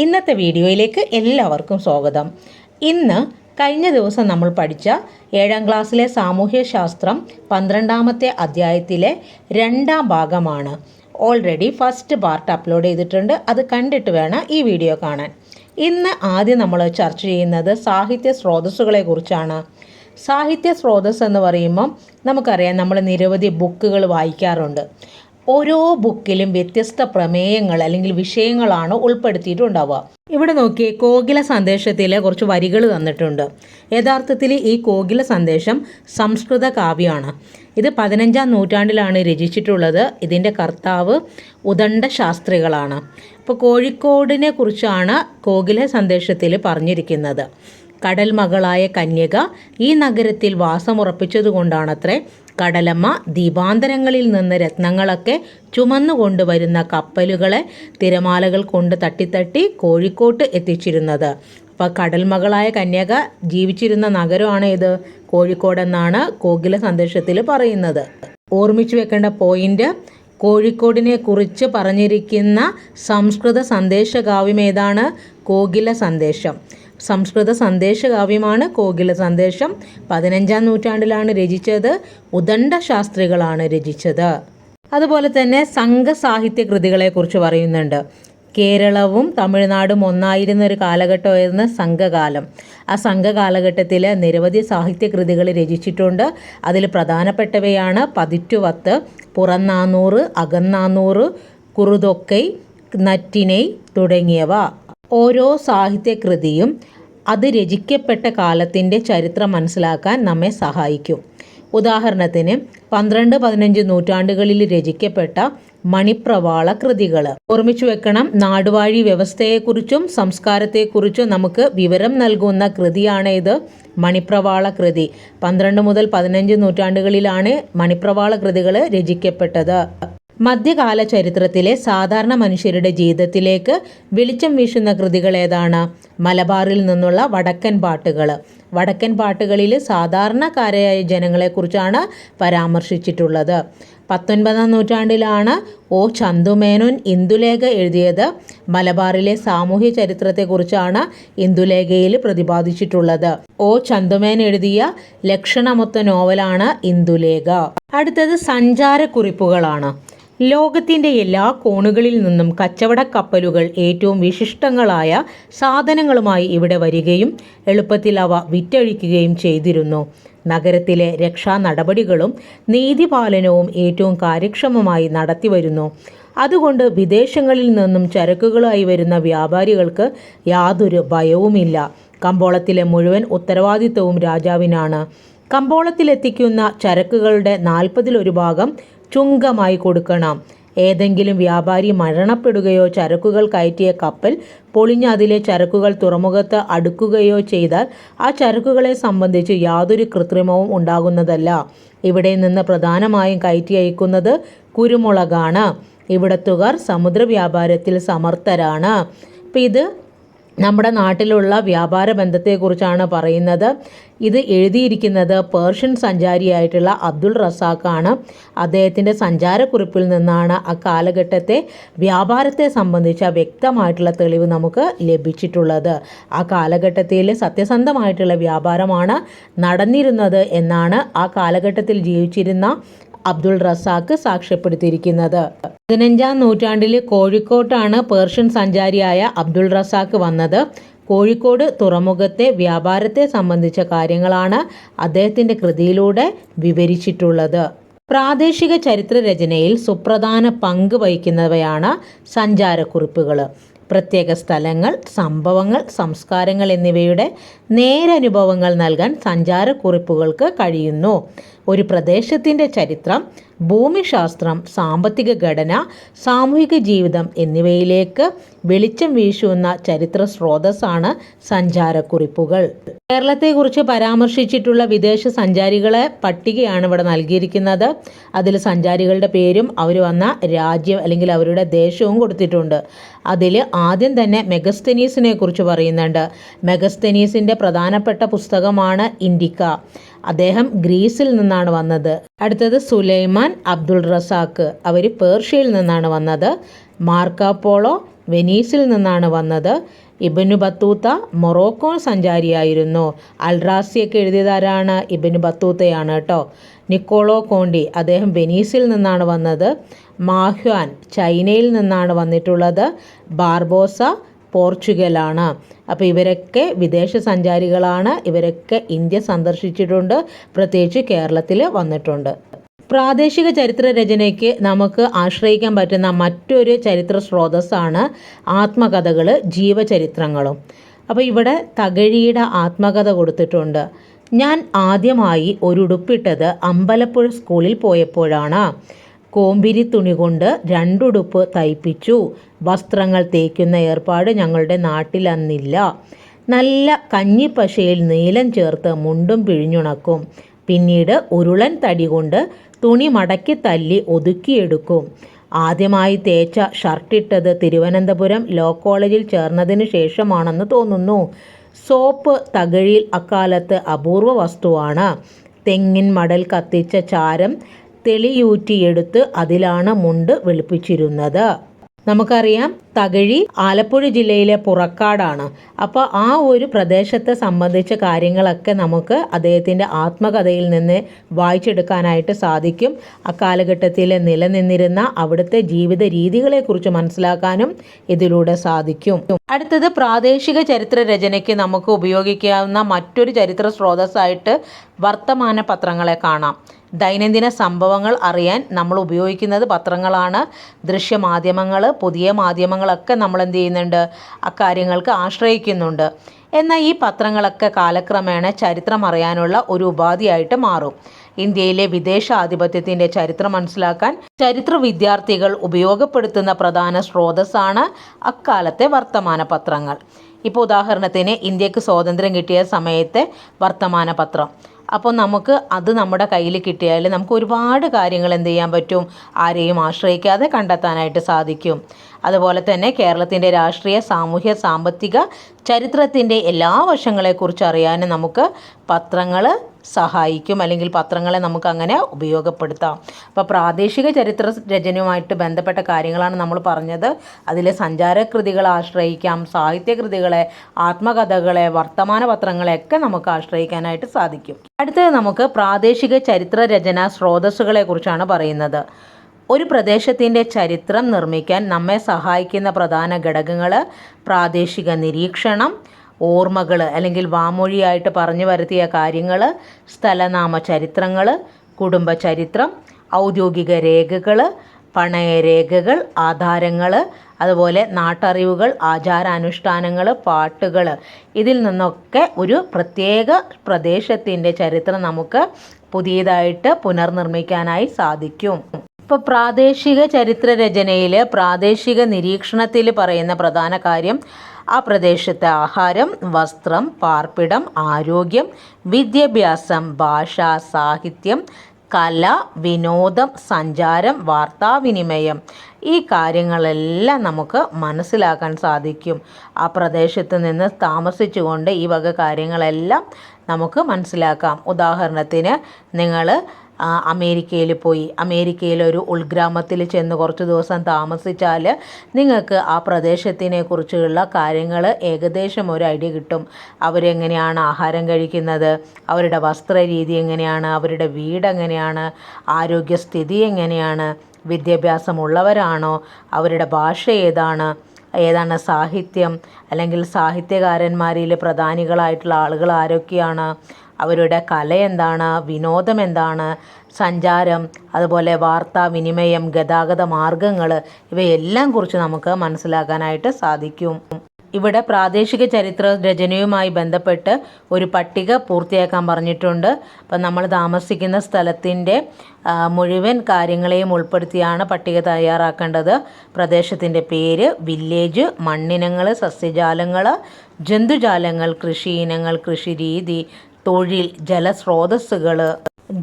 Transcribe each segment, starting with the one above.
ഇന്നത്തെ വീഡിയോയിലേക്ക് എല്ലാവർക്കും സ്വാഗതം. ഇന്ന് കഴിഞ്ഞ ദിവസം നമ്മൾ പഠിച്ച ഏഴാം ക്ലാസ്സിലെ സാമൂഹ്യശാസ്ത്രം പന്ത്രണ്ടാമത്തെ അധ്യായത്തിലെ രണ്ടാം ഭാഗമാണ്. ഓൾറെഡി ഫസ്റ്റ് പാർട്ട് അപ്ലോഡ് ചെയ്തിട്ടുണ്ട്. അത് കണ്ടിട്ട് വേണം ഈ വീഡിയോ കാണാൻ. ഇന്ന് ആദ്യം നമ്മൾ ചർച്ച ചെയ്യുന്നത് സാഹിത്യ സ്രോതസ്സുകളെ കുറിച്ചാണ്. സാഹിത്യ സ്രോതസ് എന്ന് പറയുമ്പം നമുക്കറിയാം നമ്മൾ നിരവധി ബുക്കുകൾ വായിക്കാറുണ്ട്. ഓരോ ബുക്കിലും വ്യത്യസ്ത പ്രമേയങ്ങൾ അല്ലെങ്കിൽ വിഷയങ്ങളാണ് ഉൾപ്പെടുത്തിയിട്ടുണ്ടാവുക. ഇവിടെ നോക്കി കോകില സന്ദേശത്തിലെ കുറച്ച് വരികൾ തന്നിട്ടുണ്ട്. യഥാർത്ഥത്തിൽ ഈ കോകില സന്ദേശം സംസ്കൃത കാവ്യമാണ്. ഇത് പതിനഞ്ചാം നൂറ്റാണ്ടിലാണ് രചിച്ചിട്ടുള്ളത്. ഇതിന്റെ കർത്താവ് ഉദണ്ഡ ശാസ്ത്രികളാണ്. അപ്പോൾ കോഴിക്കോടിനെ കുറിച്ചാണ് കോകില സന്ദേശത്തിൽ പറഞ്ഞിരിക്കുന്നത്. കടൽ മകളായ കന്യക ഈ നഗരത്തിൽ വാസമുറപ്പിച്ചതുകൊണ്ടാണത്രേ കടലമ്മ ദീപാന്തരങ്ങളിൽ നിന്ന് രത്നങ്ങളൊക്കെ ചുമന്നു കൊണ്ടുവരുന്ന കപ്പലുകളെ തിരമാലകൾ കൊണ്ട് തട്ടിത്തട്ടി കോഴിക്കോട്ട് എത്തിച്ചിരുന്നത്. അപ്പോൾ കടൽമകളായ കന്യക ജീവിച്ചിരുന്ന നഗരമാണ് ഇത് കോഴിക്കോടെന്നാണ് കോകില സന്ദേശത്തിൽ പറയുന്നത്. ഓർമ്മിച്ചു വെക്കേണ്ട പോയിന്റ് കോഴിക്കോടിനെ കുറിച്ച് പറഞ്ഞിരിക്കുന്ന സംസ്കൃത സന്ദേശകാവ്യം ഏതാണ്? കോകില സന്ദേശം. സംസ്കൃത സന്ദേശകാവ്യമാണ് കോകില സന്ദേശം. പതിനഞ്ചാം നൂറ്റാണ്ടിലാണ് രചിച്ചത്. ഉദണ്ഡ ശാസ്ത്രികളാണ് രചിച്ചത്. അതുപോലെ തന്നെ സംഘസാഹിത്യ കൃതികളെക്കുറിച്ച് പറയുന്നുണ്ട്. കേരളവും തമിഴ്നാടും ഒന്നായിരുന്ന ഒരു കാലഘട്ടമായിരുന്ന സംഘകാലം. ആ സംഘകാലഘട്ടത്തിൽ നിരവധി സാഹിത്യ കൃതികൾ രചിച്ചിട്ടുണ്ട്. അതിൽ പ്രധാനപ്പെട്ടവയാണ് പതിറ്റുവത്ത് പുറന്നാന്നൂറ് അകന്നാന്നൂറ് കുറുതൊക്കൈ നറ്റിനൈ തുടങ്ങിയവ. ഓരോ സാഹിത്യകൃതിയും അത് രചിക്കപ്പെട്ട കാലത്തിന്റെ ചരിത്രം മനസ്സിലാക്കാൻ നമ്മെ സഹായിക്കും. ഉദാഹരണത്തിന് പന്ത്രണ്ട് പതിനഞ്ച് നൂറ്റാണ്ടുകളിൽ രചിക്കപ്പെട്ട മണിപ്രവാള കൃതികൾ ഓർമ്മിച്ചു വെക്കണം നാടുവാഴി വ്യവസ്ഥയെക്കുറിച്ചും സംസ്കാരത്തെക്കുറിച്ചും നമുക്ക് വിവരം നൽകുന്ന കൃതിയാണ് ഇത് മണിപ്രവാള കൃതി പന്ത്രണ്ട് മുതൽ പതിനഞ്ച് നൂറ്റാണ്ടുകളിലാണ് മണിപ്രവാള കൃതികൾ രചിക്കപ്പെട്ടത്. മധ്യകാല ചരിത്രത്തിലെ സാധാരണ മനുഷ്യരുടെ ജീവിതത്തിലേക്ക് വെളിച്ചം വീശുന്ന കൃതികൾ ഏതാണ്? മലബാറിൽ നിന്നുള്ള വടക്കൻ പാട്ടുകൾ. വടക്കൻ പാട്ടുകളിൽ സാധാരണക്കാരായ ജനങ്ങളെക്കുറിച്ചാണ് പരാമർശിച്ചിട്ടുള്ളത്. പത്തൊൻപതാം നൂറ്റാണ്ടിലാണ് ഒ ചന്തുമേനോൻ ഇന്ദുലേഖ എഴുതിയത്. മലബാറിലെ സാമൂഹ്യ ചരിത്രത്തെക്കുറിച്ചാണ് ഇന്ദുലേഖയിൽ പ്രതിപാദിച്ചിട്ടുള്ളത്. ഒ ചന്തുമേൻ എഴുതിയ ലക്ഷണമൊത്ത നോവലാണ് ഇന്ദുലേഖ. അടുത്തത് സഞ്ചാരക്കുറിപ്പുകളാണ്. ലോകത്തിന്റെ എല്ലാ കോണുകളിൽ നിന്നും കച്ചവട കപ്പലുകൾ ഏറ്റവും വിശിഷ്ടങ്ങളായ സാധനങ്ങളുമായി ഇവിടെ വരികയും എളുപ്പത്തിൽ അവ വിറ്റഴിക്കുകയും ചെയ്തിരുന്നു. നഗരത്തിലെ രക്ഷാ നടപടികളും നീതിപാലനവും ഏറ്റവും കാര്യക്ഷമമായി നടത്തിവരുന്നു. അതുകൊണ്ട് വിദേശങ്ങളിൽ നിന്നും ചരക്കുകളായി വരുന്ന വ്യാപാരികൾക്ക് യാതൊരു ഭയവുമില്ല. കമ്പോളത്തിലെ മുഴുവൻ ഉത്തരവാദിത്വവും രാജാവിനാണ്. കമ്പോളത്തിലെത്തിക്കുന്ന ചരക്കുകളുടെ നാൽപ്പതിലൊരു ഭാഗം ചുങ്കമായി കൊടുക്കണം. ഏതെങ്കിലും വ്യാപാരി മരണപ്പെടുകയോ ചരക്കുകൾ കയറ്റിയ കപ്പൽ പൊളിഞ്ഞ അതിലെ ചരക്കുകൾ തുറമുഖത്ത് അടുക്കുകയോ ചെയ്താൽ ആ ചരക്കുകളെ സംബന്ധിച്ച് യാതൊരു കൃത്രിമവും ഉണ്ടാകുന്നതല്ല. ഇവിടെ നിന്ന് പ്രധാനമായും കയറ്റി അയക്കുന്നത് കുരുമുളകാണ്. ഇവിടത്തുകാർ സമുദ്ര വ്യാപാരത്തിൽ സമർത്ഥരാണ്. അപ്പം ഇത് നമ്മുടെ നാട്ടിലുള്ള വ്യാപാര ബന്ധത്തെക്കുറിച്ചാണ് പറയുന്നത്. ഇത് എഴുതിയിരിക്കുന്നത് പേർഷ്യൻ സഞ്ചാരിയായിട്ടുള്ള അബ്ദുൾ റസാഖാണ്. അദ്ദേഹത്തിന്റെ സഞ്ചാരക്കുറിപ്പിൽ നിന്നാണ് ആ കാലഘട്ടത്തെ വ്യാപാരത്തെ സംബന്ധിച്ച വ്യക്തമായിട്ടുള്ള തെളിവ് നമുക്ക് ലഭിച്ചിട്ടുള്ളത്. ആ കാലഘട്ടത്തിൽ സത്യസന്ധമായിട്ടുള്ള വ്യാപാരമാണ് നടന്നിരുന്നത് എന്നാണ് ആ കാലഘട്ടത്തിൽ ജീവിച്ചിരുന്ന അബ്ദുൾ റസാഖ് സാക്ഷ്യപ്പെടുത്തിയിരിക്കുന്നത്. പതിനഞ്ചാം നൂറ്റാണ്ടിൽ കോഴിക്കോട്ടാണ് പേർഷ്യൻ സഞ്ചാരിയായ അബ്ദുൾ റസാഖ് വന്നത്. കോഴിക്കോട് തുറമുഖത്തെ വ്യാപാരത്തെ സംബന്ധിച്ച കാര്യങ്ങളാണ് അദ്ദേഹത്തിന്റെ കൃതിയിലൂടെ വിവരിച്ചിട്ടുള്ളത്. പ്രാദേശിക ചരിത്ര രചനയിൽ സുപ്രധാന പങ്ക് വഹിക്കുന്നവയാണ് സഞ്ചാരക്കുറിപ്പുകൾ പ്രത്യേക സ്ഥലങ്ങൾ സംഭവങ്ങൾ സംസ്കാരങ്ങൾ എന്നിവയുടെ നേരനുഭവങ്ങൾ നൽകാൻ സഞ്ചാരക്കുറിപ്പുകൾക്ക് കഴിയുന്നു. ഒരു പ്രദേശത്തിന്റെ ചരിത്രം ഭൂമിശാസ്ത്രം സാമ്പത്തിക ഘടന സാമൂഹിക ജീവിതം എന്നിവയിലേക്ക് വെളിച്ചം വീശുന്ന ചരിത്ര സ്രോതസ്സാണ് സഞ്ചാരക്കുറിപ്പുകൾ. കേരളത്തെക്കുറിച്ച് പരാമർശിച്ചിട്ടുള്ള വിദേശ സഞ്ചാരികളെ പട്ടികയാണ് ഇവിടെ നൽകിയിരിക്കുന്നത്. അതിൽ സഞ്ചാരികളുടെ പേരും അവർ വന്ന രാജ്യം അല്ലെങ്കിൽ അവരുടെ ദേശവും കൊടുത്തിട്ടുണ്ട്. അതിൽ ആദ്യം തന്നെ മെഗസ്തനീസിനെ കുറിച്ച് പറയുന്നുണ്ട്. മെഗസ്തനീസിന്റെ പ്രധാനപ്പെട്ട പുസ്തകമാണ് ഇൻഡിക്ക അദ്ദേഹം ഗ്രീസിൽ നിന്നാണ് വന്നത്. അടുത്തത് സുലൈമാൻ അബ്ദുൾ റസാക്ക്. അവർ പേർഷ്യയിൽ നിന്നാണ് വന്നത്. മാർക്കാപ്പോളോ വെനീസിൽ നിന്നാണ് വന്നത്. ഇബനു ബത്തൂത്ത മൊറോക്കോ സഞ്ചാരിയായിരുന്നു. അൽറാസിയൊക്കെ എഴുതിയതാരാണ് ഇബനു ബത്തൂത്തയാണ് കേട്ടോ. നിക്കോളോ കോണ്ടി അദ്ദേഹം വെനീസിൽ നിന്നാണ് വന്നത്. മാഹ്വാൻ ചൈനയിൽ നിന്നാണ് വന്നിട്ടുള്ളത്. ബാർബോസ പോർച്ചുഗലാണ്. അപ്പോൾ ഇവരൊക്കെ വിദേശ സഞ്ചാരികളാണ്. ഇവരൊക്കെ ഇന്ത്യ സന്ദർശിച്ചിട്ടുണ്ട്. പ്രത്യേകിച്ച് കേരളത്തിൽ വന്നിട്ടുണ്ട്. പ്രാദേശിക ചരിത്ര രചനയ്ക്ക് നമുക്ക് ആശ്രയിക്കാൻ പറ്റുന്ന മറ്റൊരു ചരിത്ര സ്രോതസ്സാണ് ആത്മകഥകൾ ജീവചരിത്രങ്ങളും. അപ്പോൾ ഇവിടെ തകഴിയുടെ ആത്മകഥ കൊടുത്തിട്ടുണ്ട്. ഞാൻ ആദ്യമായി ഒരു ഉടുപ്പിട്ടത് അമ്പലപ്പുഴ സ്കൂളിൽ പോയപ്പോഴാണ്. കോമ്പിരി തുണി കൊണ്ട് രണ്ടുടുപ്പ് തയ്പ്പിച്ചു. വസ്ത്രങ്ങൾ തേക്കുന്ന ഏർപ്പാട് ഞങ്ങളുടെ നാട്ടിൽ അന്നില്ല നല്ല കഞ്ഞിപ്പശയിൽ നീലം ചേർത്ത് മുണ്ടും പിഴിഞ്ഞുണക്കും. പിന്നീട് ഉരുളൻ തടി കൊണ്ട് തുണി മടക്കി തല്ലി ഒതുക്കിയെടുക്കും. ആദ്യമായി തേച്ച ഷർട്ടിട്ടത് തിരുവനന്തപുരം ലോ കോളേജിൽ ചേർന്നതിന് ശേഷമാണെന്ന് തോന്നുന്നു. സോപ്പ് തകഴിയിൽ അക്കാലത്ത് അപൂർവ വസ്തുവാണ്. തെങ്ങിൻ മടൽ കത്തിച്ച ചാരം തെളിയൂറ്റിയെടുത്ത് അതിലാണ് മുണ്ട് വെളുപ്പിച്ചിരുന്നത്. നമുക്കറിയാം തകഴി ആലപ്പുഴ ജില്ലയിലെ പുറക്കാടാണ്. അപ്പോൾ ആ ഒരു പ്രദേശത്തെ സംബന്ധിച്ച കാര്യങ്ങളൊക്കെ നമുക്ക് അദ്ദേഹത്തിന്റെ ആത്മകഥയിൽ നിന്ന് വായിച്ചെടുക്കാനായിട്ട് സാധിക്കും. അക്കാലഘട്ടത്തിൽ നിലനിന്നിരുന്ന അവിടുത്തെ ജീവിത രീതികളെക്കുറിച്ച് മനസ്സിലാക്കാനും ഇതിലൂടെ സാധിക്കും. അടുത്തത് പ്രാദേശിക ചരിത്ര രചനയ്ക്ക് നമുക്ക് ഉപയോഗിക്കാവുന്ന മറ്റൊരു ചരിത്ര സ്രോതസ്സായിട്ട് വർത്തമാന പത്രങ്ങളെ കാണാം. ദൈനംദിന സംഭവങ്ങൾ അറിയാൻ നമ്മൾ ഉപയോഗിക്കുന്നത് പത്രങ്ങളാണ്. ദൃശ്യമാധ്യമങ്ങൾ പുതിയ മാധ്യമങ്ങളൊക്കെ നമ്മൾ എന്ത് ചെയ്യുന്നുണ്ട്? അക്കാര്യങ്ങൾക്ക് ആശ്രയിക്കുന്നുണ്ട്. എന്നാൽ ഈ പത്രങ്ങളൊക്കെ കാലക്രമേണ ചരിത്രം അറിയാനുള്ള ഒരു ഉപാധിയായിട്ട് മാറും. ഇന്ത്യയിലെ വിദേശാധിപത്യത്തിന്റെ ചരിത്രം മനസ്സിലാക്കാൻ ചരിത്ര വിദ്യാർത്ഥികൾ ഉപയോഗപ്പെടുത്തുന്ന പ്രധാന സ്രോതസ്സാണ് അക്കാലത്തെ വർത്തമാന പത്രങ്ങൾ. ഇപ്പോൾ ഉദാഹരണത്തിന് ഇന്ത്യയ്ക്ക് സ്വാതന്ത്ര്യം കിട്ടിയ സമയത്തെ വർത്തമാന പത്രം. അപ്പോൾ നമുക്ക് അത് നമ്മുടെ കയ്യിൽ കിട്ടിയാൽ നമുക്ക് ഒരുപാട് കാര്യങ്ങൾ എന്ത് ചെയ്യാൻ പറ്റും? ആരെയും ആശ്രയിക്കാതെ കണ്ടെത്താനായിട്ട് സാധിക്കും. അതുപോലെ തന്നെ കേരളത്തിന്റെ രാഷ്ട്രീയ സാമൂഹ്യ സാമ്പത്തിക ചരിത്രത്തിന്റെ എല്ലാ വശങ്ങളെക്കുറിച്ച് അറിയാനും നമുക്ക് പത്രങ്ങൾ സഹായിക്കും. അല്ലെങ്കിൽ പത്രങ്ങളെ നമുക്ക് അങ്ങനെ ഉപയോഗപ്പെടുത്താം. അപ്പോൾ പ്രാദേശിക ചരിത്ര രചനയുമായിട്ട് ബന്ധപ്പെട്ട കാര്യങ്ങളാണ് നമ്മൾ പറഞ്ഞത്. അതിൽ സഞ്ചാരകൃതികളെ ആശ്രയിക്കാം സാഹിത്യകൃതികളെ ആത്മകഥകളെ വർത്തമാന പത്രങ്ങളെയൊക്കെ നമുക്ക് ആശ്രയിക്കാനായിട്ട് സാധിക്കും. അടുത്തത് നമുക്ക് പ്രാദേശിക ചരിത്ര രചന സ്രോതസ്സുകളെ കുറിച്ചാണ് പറയുന്നത്. ഒരു പ്രദേശത്തിന്റെ ചരിത്രം നിർമ്മിക്കാൻ നമ്മെ സഹായിക്കുന്ന പ്രധാന ഘടകങ്ങൾ പ്രാദേശിക നിരീക്ഷണം ഓർമ്മകൾ അല്ലെങ്കിൽ വാമൊഴിയായിട്ട് പറഞ്ഞു വരുത്തിയ കാര്യങ്ങൾ സ്ഥലനാമ ചരിത്രങ്ങൾ കുടുംബ ചരിത്രം ഔദ്യോഗിക രേഖകൾ പണയരേഖകൾ ആധാരങ്ങൾ അതുപോലെ നാട്ടറിവുകൾ ആചാരാനുഷ്ഠാനങ്ങൾ പാട്ടുകൾ ഇതിൽ നിന്നൊക്കെ ഒരു പ്രത്യേക പ്രദേശത്തിന്റെ ചരിത്രം നമുക്ക് പുതിയതായിട്ട് പുനർനിർമ്മിക്കാനായി സാധിക്കും. ഇപ്പോൾ പ്രാദേശിക ചരിത്ര രചനയിൽ പ്രാദേശിക നിരീക്ഷണത്തിൽ പറയുന്ന പ്രധാന കാര്യം ആ പ്രദേശത്തെ ആഹാരം വസ്ത്രം പാർപ്പിടം ആരോഗ്യം വിദ്യാഭ്യാസം ഭാഷ സാഹിത്യം കല വിനോദം സഞ്ചാരം വാർത്താവിനിമയം. ഈ കാര്യങ്ങളെല്ലാം നമുക്ക് മനസ്സിലാക്കാൻ സാധിക്കും. ആ പ്രദേശത്ത് നിന്ന് താമസിച്ചുകൊണ്ട് ഈ വക കാര്യങ്ങളെല്ലാം നമുക്ക് മനസ്സിലാക്കാം. ഉദാഹരണത്തിന് നിങ്ങൾ അമേരിക്കയിൽ പോയി. അമേരിക്കയിലെ ഒരു ഉൾഗ്രാമത്തിൽ ചെന്ന് കുറച്ച് ദിവസം താമസിച്ചാൽ നിങ്ങൾക്ക് ആ പ്രദേശത്തിനെ കുറിച്ചുള്ള കാര്യങ്ങൾ ഏകദേശം ഒരു ഐഡിയ കിട്ടും. അവരെങ്ങനെയാണ് ആഹാരം കഴിക്കുന്നത്? അവരുടെ വസ്ത്രരീതി എങ്ങനെയാണ്? അവരുടെ വീട് എങ്ങനെയാണ്? ആരോഗ്യസ്ഥിതി എങ്ങനെയാണ്? വിദ്യാഭ്യാസമുള്ളവരാണോ? അവരുടെ ഭാഷ ഏതാണ്? ഏതാണ് സാഹിത്യം? അല്ലെങ്കിൽ സാഹിത്യകാരന്മാരിൽ പ്രധാനികളായിട്ടുള്ള ആളുകൾ ആരൊക്കെയാണ്? അവരുടെ കല എന്താണ് വിനോദം എന്താണ് സഞ്ചാരം അതുപോലെ വാർത്താ വിനിമയം ഗതാഗത മാർഗങ്ങൾ ഇവയെല്ലാം കുറിച്ച് നമുക്ക് മനസ്സിലാക്കാനായിട്ട് സാധിക്കും. ഇവിടെ പ്രാദേശിക ചരിത്ര രചനയുമായി ബന്ധപ്പെട്ട് ഒരു പട്ടിക പൂർത്തിയാക്കാൻ പറഞ്ഞിട്ടുണ്ട്. അപ്പം നമ്മൾ താമസിക്കുന്ന സ്ഥലത്തിന്റെ മുഴുവൻ കാര്യങ്ങളെയും ഉൾപ്പെടുത്തിയാണ് പട്ടിക തയ്യാറാക്കേണ്ടത്. പ്രദേശത്തിന്റെ പേര് വില്ലേജ് മണ്ണിനങ്ങൾ സസ്യജാലങ്ങൾ ജന്തുജാലങ്ങൾ കൃഷി ഇനങ്ങൾ കൃഷി രീതി തൊഴിൽ ജലസ്രോതസ്സുകൾ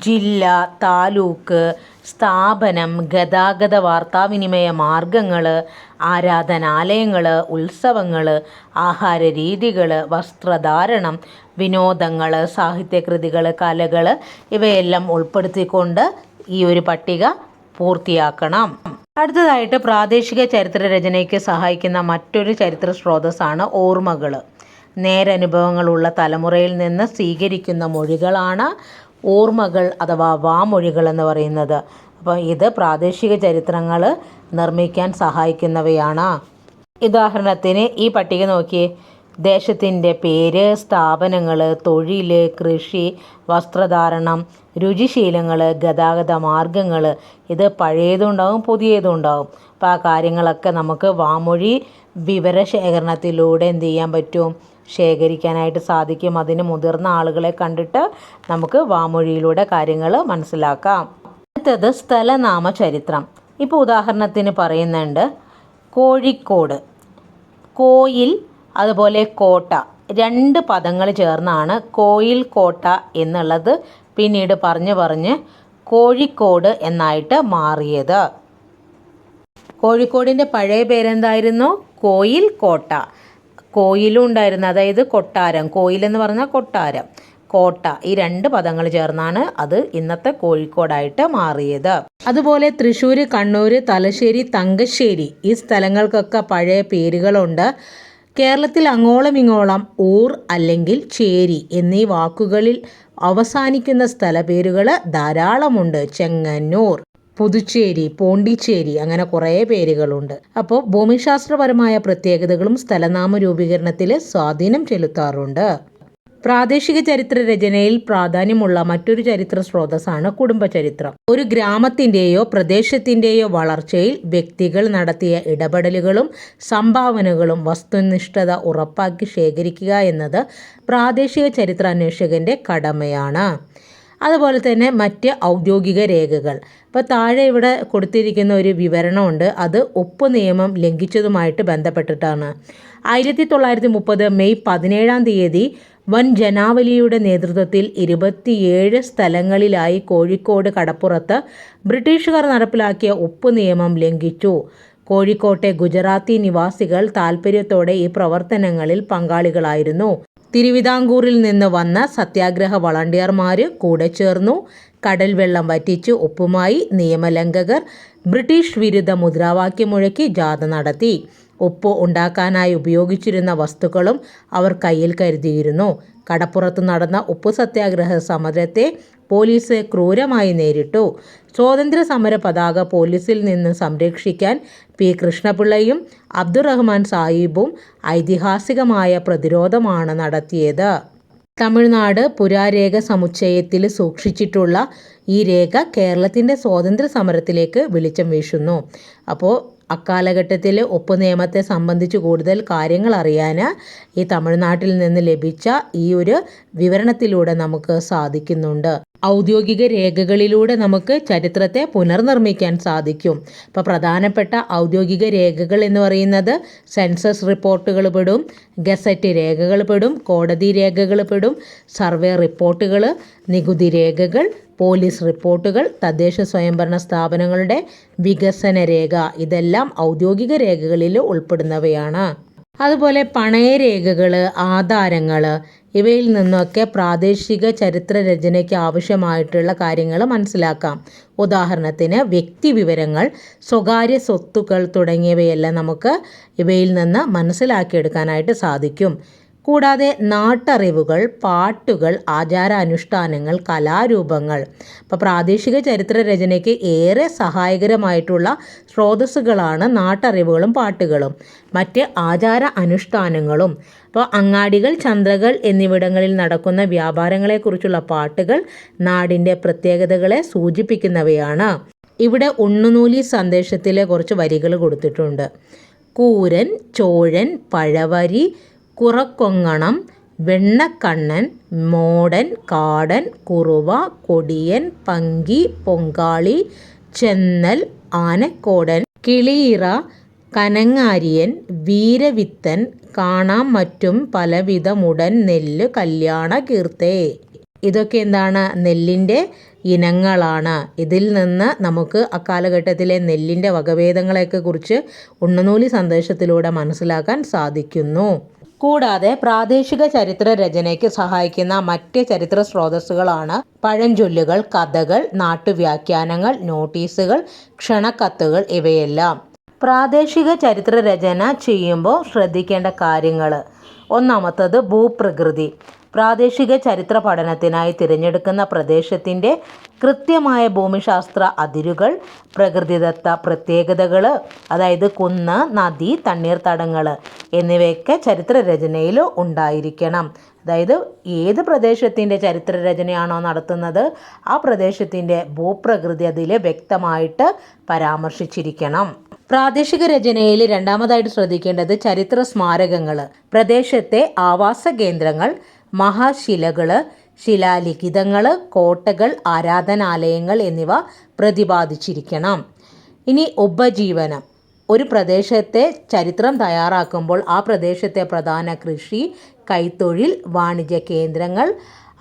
ജില്ല താലൂക്ക് സ്ഥാപനം ഗതാഗത വാർത്താവിനിമയ മാർഗങ്ങൾ ആരാധനാലയങ്ങൾ ഉത്സവങ്ങൾ ആഹാര രീതികൾ വസ്ത്രധാരണം വിനോദങ്ങൾ സാഹിത്യകൃതികൾ കലകൾ ഇവയെല്ലാം ഉൾപ്പെടുത്തിക്കൊണ്ട് ഈ ഒരു പട്ടിക പൂർത്തിയാക്കണം. അടുത്തതായിട്ട് പ്രാദേശിക ചരിത്ര രചനയ്ക്ക് സഹായിക്കുന്ന മറ്റൊരു ചരിത്ര സ്രോതസ്സാണ് ഓർമ്മകൾ നേരനുഭവങ്ങളുള്ള തലമുറയിൽ നിന്ന് സ്വീകരിക്കുന്ന മൊഴികളാണ് ഓർമ്മകൾ അഥവാ വാമൊഴികൾ എന്ന് പറയുന്നത്. അപ്പോൾ ഇത് പ്രാദേശിക ചരിത്രങ്ങൾ നിർമ്മിക്കാൻ സഹായിക്കുന്നവയാണ്. ഉദാഹരണത്തിന് ഈ പട്ടിക നോക്കിയേ. ദേശത്തിന്റെ പേര് സ്ഥാപനങ്ങൾ തൊഴിൽ കൃഷി വസ്ത്രധാരണം രുചിശീലങ്ങൾ ഗതാഗത മാർഗങ്ങൾ. ഇത് പഴയതും പുതിയതും ഉണ്ടാവും അപ്പോൾ ആ കാര്യങ്ങളൊക്കെ നമുക്ക് വാമൊഴി വിവരശേഖരണത്തിലൂടെ എന്ത് ചെയ്യാൻ പറ്റും? ശേഖരിക്കാനായിട്ട് സാധിക്കും. അതിന് മുതിർന്ന ആളുകളെ കണ്ടിട്ട് നമുക്ക് വാമൊഴിയിലൂടെ കാര്യങ്ങൾ മനസ്സിലാക്കാം. അടുത്തത് സ്ഥലനാമ ചരിത്രം ഇപ്പോൾ ഉദാഹരണത്തിന് പറയുന്നുണ്ട് കോഴിക്കോട് കോയിൽ അതുപോലെ കോട്ട. രണ്ട് പദങ്ങൾ ചേർന്നാണ് കോയിൽ കോട്ട എന്നുള്ളത് പിന്നീട് പറഞ്ഞ് പറഞ്ഞ് കോഴിക്കോട് എന്നായിട്ട് മാറിയത്. കോഴിക്കോടിന്റെ പഴയ പേരെന്തായിരുന്നു? കോയിൽ കോട്ട. കോയിലും ഉണ്ടായിരുന്നു. അതായത് കൊട്ടാരം. കോയിലെന്ന് പറഞ്ഞാൽ കൊട്ടാരം. കോട്ട. ഈ രണ്ട് പദങ്ങൾ ചേർന്നാണ് അത് ഇന്നത്തെ കോഴിക്കോടായിട്ട് മാറിയത്. അതുപോലെ തൃശ്ശൂർ കണ്ണൂർ തലശ്ശേരി തങ്കശ്ശേരി ഈ സ്ഥലങ്ങൾക്കൊക്കെ പഴയ പേരുകളുണ്ട്. കേരളത്തിൽ അങ്ങോളം ഇങ്ങോളം ഊർ അല്ലെങ്കിൽ ചേരി എന്നീ വാക്കുകളിൽ അവസാനിക്കുന്ന സ്ഥലപേരുകൾ ധാരാളമുണ്ട്. ചെങ്ങന്നൂർ. പുതുച്ചേരി പോണ്ടിച്ചേരി അങ്ങനെ കുറേ പേരുകളുണ്ട്. അപ്പോൾ ഭൂമിശാസ്ത്രപരമായ പ്രത്യേകതകളും സ്ഥലനാമ രൂപീകരണത്തിൽ സ്വാധീനം ചെലുത്താറുണ്ട്. പ്രാദേശിക ചരിത്ര രചനയിൽ പ്രാധാന്യമുള്ള മറ്റൊരു ചരിത്ര സ്രോതസ്സാണ് കുടുംബചരിത്രം. ഒരു ഗ്രാമത്തിന്റെയോ പ്രദേശത്തിന്റെയോ വളർച്ചയിൽ വ്യക്തികൾ നടത്തിയ ഇടപെടലുകളും സംഭാവനകളും വസ്തുനിഷ്ഠത ഉറപ്പാക്കി ശേഖരിക്കുക എന്നത് പ്രാദേശിക ചരിത്ര ചരിത്രാന്വേഷകന്റെ കടമയാണ്. അതുപോലെ തന്നെ മറ്റ് ഔദ്യോഗിക രേഖകൾ. ഇപ്പോൾ താഴെ ഇവിടെ കൊടുത്തിരിക്കുന്ന ഒരു വിവരണമുണ്ട്. അത് ഒപ്പ് നിയമം ലംഘിച്ചതുമായിട്ട് ബന്ധപ്പെട്ടിട്ടാണ്. ആയിരത്തി തൊള്ളായിരത്തി മുപ്പത് മെയ് പതിനേഴാം തീയതി വൻ ജനാവലിയുടെ നേതൃത്വത്തിൽ ഇരുപത്തിയേഴ് സ്ഥലങ്ങളിലായി കോഴിക്കോട് കടപ്പുറത്ത് ബ്രിട്ടീഷുകാർ നടപ്പിലാക്കിയ ഉപ്പ് നിയമം ലംഘിച്ചു. കോഴിക്കോട്ടെ ഗുജറാത്തി നിവാസികൾ താൽപ്പര്യത്തോടെ ഈ പ്രവർത്തനങ്ങളിൽ പങ്കാളികളായിരുന്നു. തിരുവിതാംകൂറിൽ നിന്ന് വന്ന സത്യാഗ്രഹ വളണ്ടിയർമാർ കൂടെ ചേർന്നു. കടൽ വെള്ളം വറ്റിച്ച് ഉപ്പുമായി നിയമലംഘകർ ബ്രിട്ടീഷ് വിരുദ്ധ മുദ്രാവാക്യം മുഴക്കി ജാഥ നടത്തി. ഉപ്പ് ഉണ്ടാക്കാനായി ഉപയോഗിച്ചിരുന്ന വസ്തുക്കളും അവർ കയ്യിൽ കരുതിയിരുന്നു. കടപ്പുറത്ത് നടന്ന ഉപ്പ് സത്യാഗ്രഹ സമരത്തെ പോലീസ് ക്രൂരമായി നേരിട്ടു. സ്വാതന്ത്ര്യ സമര പതാക പോലീസിൽ നിന്ന് സംരക്ഷിക്കാൻ പി. കൃഷ്ണപിള്ളയും അബ്ദുറഹ്മാൻ സാഹിബും ഐതിഹാസികമായ പ്രതിരോധമാണ് നടത്തിയത്. തമിഴ്നാട് പുരാരേഖ സമുച്ചയത്തിൽ സൂക്ഷിച്ചിട്ടുള്ള ഈ രേഖ കേരളത്തിന്റെ സ്വാതന്ത്ര്യ സമരത്തിലേക്ക് വെളിച്ചം വീശുന്നു. അപ്പോൾ അക്കാലഘട്ടത്തിൽ ഒപ്പ് നിയമത്തെ സംബന്ധിച്ച് കൂടുതൽ കാര്യങ്ങൾ അറിയാൻ ഈ തമിഴ്നാട്ടിൽ നിന്ന് ലഭിച്ച ഈ ഒരു വിവരണത്തിലൂടെ നമുക്ക് സാധിക്കുന്നുണ്ട്. ഔദ്യോഗിക രേഖകളിലൂടെ നമുക്ക് ചരിത്രത്തെ പുനർനിർമ്മിക്കാൻ സാധിക്കും. ഇപ്പോൾ പ്രധാനപ്പെട്ട ഔദ്യോഗിക രേഖകൾ എന്ന് പറയുന്നത് സെൻസസ് റിപ്പോർട്ടുകൾ പെടും ഗസറ്റ് രേഖകൾ പെടും കോടതി രേഖകൾ പെടും സർവേ റിപ്പോർട്ടുകൾ നികുതി രേഖകൾ പോലീസ് റിപ്പോർട്ടുകൾ തദ്ദേശ സ്വയംഭരണ സ്ഥാപനങ്ങളുടെ വികസന രേഖ. ഇതെല്ലാം ഔദ്യോഗിക രേഖകളിൽ ഉൾപ്പെടുന്നവയാണ്. അതുപോലെ പണയരേഖകൾ ആധാരങ്ങൾ ഇവയിൽ നിന്നൊക്കെ പ്രാദേശിക ചരിത്ര രചനയ്ക്ക് ആവശ്യമായിട്ടുള്ള കാര്യങ്ങൾ മനസ്സിലാക്കാം. ഉദാഹരണത്തിന് വ്യക്തി വിവരങ്ങൾ സ്വകാര്യ സ്വത്തുക്കൾ തുടങ്ങിയവയെല്ലാം നമുക്ക് ഇവയിൽ നിന്ന് മനസ്സിലാക്കിയെടുക്കാനായിട്ട് സാധിക്കും. കൂടാതെ നാട്ടറിവുകൾ പാട്ടുകൾ ആചാരാനുഷ്ഠാനങ്ങൾ കലാരൂപങ്ങൾ. അപ്പോൾ പ്രാദേശിക ചരിത്ര രചനയ്ക്ക് ഏറെ സഹായകരമായിട്ടുള്ള സ്രോതസ്സുകളാണ് നാട്ടറിവുകളും പാട്ടുകളും. മറ്റ് ആചാര അനുഷ്ഠാനങ്ങളും ഇപ്പോൾ അങ്ങാടികൾ ചന്ദ്രകൾ എന്നിവിടങ്ങളിൽ നടക്കുന്ന വ്യാപാരങ്ങളെക്കുറിച്ചുള്ള പാട്ടുകൾ നാടിന്റെ പ്രത്യേകതകളെ സൂചിപ്പിക്കുന്നവയാണ്. ഇവിടെ ഉണ്ണുനൂലി സന്ദേശത്തിലെ കുറച്ച് വരികൾ കൊടുത്തിട്ടുണ്ട്. കൂരൻ ചോഴൻ പഴവരി കുറക്കൊങ്ങണം വെണ്ണക്കണ്ണൻ മോടൻ കാടൻ കുറുവ കൊടിയൻ പങ്കി പൊങ്കാളി ചെന്നൽ ആനക്കോടൻ കിളിയിറ കനങ്ങാരിയൻ വീരവിത്തൻ കാണാം മറ്റും പലവിധമുടൻ നെല്ല് കല്യാണ കീർത്തേ. ഇതൊക്കെ എന്താണ്? നെല്ലിന്റെ ഇനങ്ങളാണ്. ഇതിൽ നിന്ന് നമുക്ക് അക്കാലഘട്ടത്തിലെ നെല്ലിന്റെ വകഭേദങ്ങളെയൊക്കെ കുറിച്ച് ഉണ്ണുനൂലി സന്ദേശത്തിലൂടെ മനസ്സിലാക്കാൻ സാധിക്കുന്നു. കൂടാതെ പ്രാദേശിക ചരിത്ര രചനയ്ക്ക് സഹായിക്കുന്ന മറ്റ് ചരിത്ര സ്രോതസ്സുകളാണ് പഴഞ്ചൊല്ലുകൾ കഥകൾ നാട്ടുവ്യാഖ്യാനങ്ങൾ നോട്ടീസുകൾ ക്ഷണക്കത്തുകൾ ഇവയെല്ലാം. പ്രാദേശിക ചരിത്ര രചന ചെയ്യുമ്പോൾ ശ്രദ്ധിക്കേണ്ട കാര്യങ്ങൾ ഒന്നാമത്തത് ഭൂപ്രകൃതി. പ്രാദേശിക ചരിത്ര പഠനത്തിനായി തിരഞ്ഞെടുക്കുന്ന പ്രദേശത്തിന്റെ കൃത്യമായ ഭൂമിശാസ്ത്ര അതിരുകൾ പ്രകൃതിദത്ത പ്രത്യേകതകൾ അതായത് കുന്ന് നദി തണ്ണീർത്തടങ്ങൾ എന്നിവയൊക്കെ ചരിത്രരചനയിൽ ഉണ്ടായിരിക്കണം. അതായത് ഏത് പ്രദേശത്തിന്റെ ചരിത്ര രചനയാണോ നടത്തുന്നത് ആ പ്രദേശത്തിന്റെ ഭൂപ്രകൃതി അതിൽ വ്യക്തമായിട്ട് പരാമർശിച്ചിരിക്കണം. പ്രാദേശിക രചനയിൽ രണ്ടാമതായിട്ട് ശ്രദ്ധിക്കേണ്ടത് ചരിത്ര സ്മാരകങ്ങൾ പ്രദേശത്തെ ആവാസ കേന്ദ്രങ്ങൾ മഹാശിലകൾ ശിലാലിഖിതങ്ങൾ കോട്ടകൾ ആരാധനാലയങ്ങൾ എന്നിവ പ്രതിപാദിച്ചിരിക്കണം. ഇനി ഉപജീവനം. ഒരു പ്രദേശത്തെ ചരിത്രം തയ്യാറാക്കുമ്പോൾ ആ പ്രദേശത്തെ പ്രധാന കൃഷി കൈത്തൊഴിൽ വാണിജ്യ കേന്ദ്രങ്ങൾ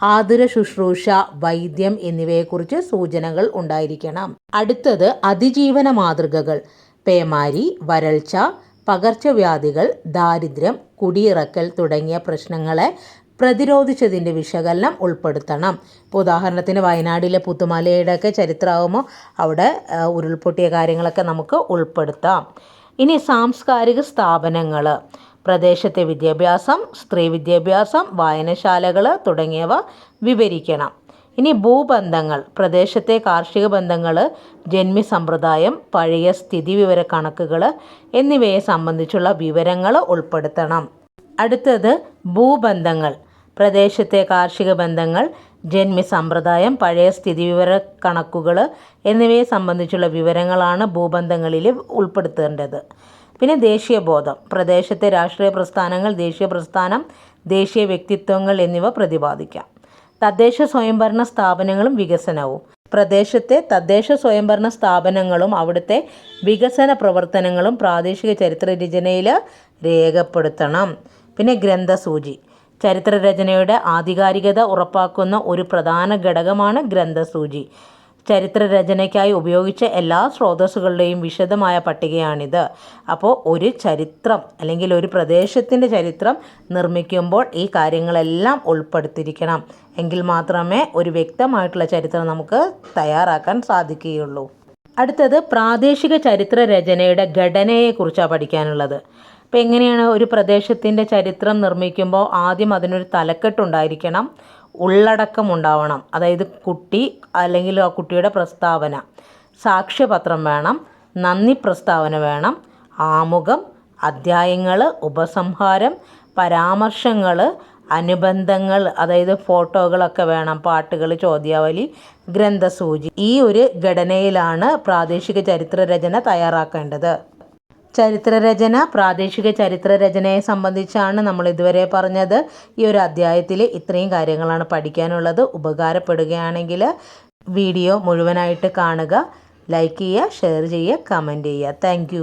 ആതുര ശുശ്രൂഷ വൈദ്യം എന്നിവയെക്കുറിച്ച് സൂചനകൾ ഉണ്ടായിരിക്കണം. അടുത്തത് അതിജീവന മാതൃകകൾ. പേമാരി വരൾച്ച പകർച്ചവ്യാധികൾ ദാരിദ്ര്യം കുടിയിറക്കൽ തുടങ്ങിയ പ്രശ്നങ്ങളെ പ്രതിരോധിച്ചതിന്റെ വിശകലനം ഉൾപ്പെടുത്തണം. ഇപ്പോൾ ഉദാഹരണത്തിന് വയനാടിലെ പുത്തുമലയുടെയൊക്കെ ചരിത്രമാകുമ്പോൾ അവിടെ ഉരുൾപൊട്ടിയ കാര്യങ്ങളൊക്കെ നമുക്ക് ഉൾപ്പെടുത്താം. ഇനി സാംസ്കാരിക സ്ഥാപനങ്ങൾ പ്രദേശത്തെ വിദ്യാഭ്യാസം സ്ത്രീ വിദ്യാഭ്യാസം വായനശാലകൾ തുടങ്ങിയവ വിവരിക്കണം. ഇനി ഭൂബന്ധങ്ങൾ പ്രദേശത്തെ കാർഷിക ബന്ധങ്ങൾ ജന്മി സമ്പ്രദായം പഴയ സ്ഥിതി വിവര കണക്കുകൾ എന്നിവയെ സംബന്ധിച്ചുള്ള വിവരങ്ങൾ ഉൾപ്പെടുത്തണം. അടുത്തത് ഭൂബന്ധങ്ങൾ. പ്രദേശത്തെ കാർഷിക ബന്ധങ്ങൾ ജന്മി സമ്പ്രദായം പഴയ സ്ഥിതിവിവര കണക്കുകൾ എന്നിവയെ സംബന്ധിച്ചുള്ള വിവരങ്ങളാണ് ഭൂബന്ധങ്ങളിൽ ഉൾപ്പെടുത്തേണ്ടത്. പിന്നെ ദേശീയ ബോധം. പ്രദേശത്തെ രാഷ്ട്രീയ പ്രസ്ഥാനങ്ങൾ ദേശീയ പ്രസ്ഥാനം ദേശീയ വ്യക്തിത്വങ്ങൾ എന്നിവ പ്രതിപാദിക്കാം. തദ്ദേശ സ്വയംഭരണ സ്ഥാപനങ്ങളും വികസനവും. പ്രദേശത്തെ തദ്ദേശ സ്വയംഭരണ സ്ഥാപനങ്ങളും അവിടുത്തെ വികസന പ്രവർത്തനങ്ങളും പ്രാദേശിക ചരിത്ര രചനയിൽ രേഖപ്പെടുത്തണം. പിന്നെ ഗ്രന്ഥസൂചി. ചരിത്രരചനയുടെ ആധികാരികത ഉറപ്പാക്കുന്ന ഒരു പ്രധാന ഘടകമാണ് ഗ്രന്ഥസൂചി. ചരിത്രരചനയ്ക്കായി ഉപയോഗിച്ച എല്ലാ സ്രോതസ്സുകളുടെയും വിശദമായ പട്ടികയാണിത്. അപ്പോൾ ഒരു ചരിത്രം അല്ലെങ്കിൽ ഒരു പ്രദേശത്തിന്റെ ചരിത്രം നിർമ്മിക്കുമ്പോൾ ഈ കാര്യങ്ങളെല്ലാം ഉൾപ്പെടുത്തിയിരിക്കണം. എങ്കിൽ മാത്രമേ ഒരു വ്യക്തമായിട്ടുള്ള ചരിത്രം നമുക്ക് തയ്യാറാക്കാൻ സാധിക്കുകയുള്ളൂ. അടുത്തത് പ്രാദേശിക ചരിത്രരചനയുടെ ഘടനയെക്കുറിച്ചാണ് പഠിക്കാനുള്ളത്. അപ്പോൾ എങ്ങനെയാണ് ഒരു പ്രദേശത്തിന്റെ ചരിത്രം നിർമ്മിക്കുമ്പോൾ ആദ്യം അതിനൊരു തലക്കെട്ടുണ്ടായിരിക്കണം ഉള്ളടക്കം ഉണ്ടാവണം. അതായത് കുട്ടി അല്ലെങ്കിൽ ആ കുട്ടിയുടെ പ്രസ്താവന. സാക്ഷ്യപത്രം വേണം നന്ദി പ്രസ്താവന വേണം ആമുഖം അധ്യായങ്ങൾ ഉപസംഹാരം പരാമർശങ്ങൾ അനുബന്ധങ്ങൾ അതായത് ഫോട്ടോകളൊക്കെ വേണം പാട്ടുകൾ ചോദ്യാവലി ഗ്രന്ഥസൂചി. ഈ ഒരു ഘടനയിലാണ് പ്രാദേശിക ചരിത്ര രചന തയ്യാറാക്കേണ്ടത്. ചരിത്രരചന പ്രാദേശിക ചരിത്രരചനയെ സംബന്ധിച്ചാണ് നമ്മൾ ഇതുവരെ പറഞ്ഞത്. ഈ ഒരു അധ്യായത്തിൽ ഇത്രയും കാര്യങ്ങളാണ് പഠിക്കാനുള്ളത്. ഉപകാരപ്പെടുകയാണെങ്കിൽ വീഡിയോ മുഴുവനായിട്ട് കാണുക. ലൈക്ക് ചെയ്യുക ഷെയർ ചെയ്യുക കമന്റ് ചെയ്യുക. താങ്ക്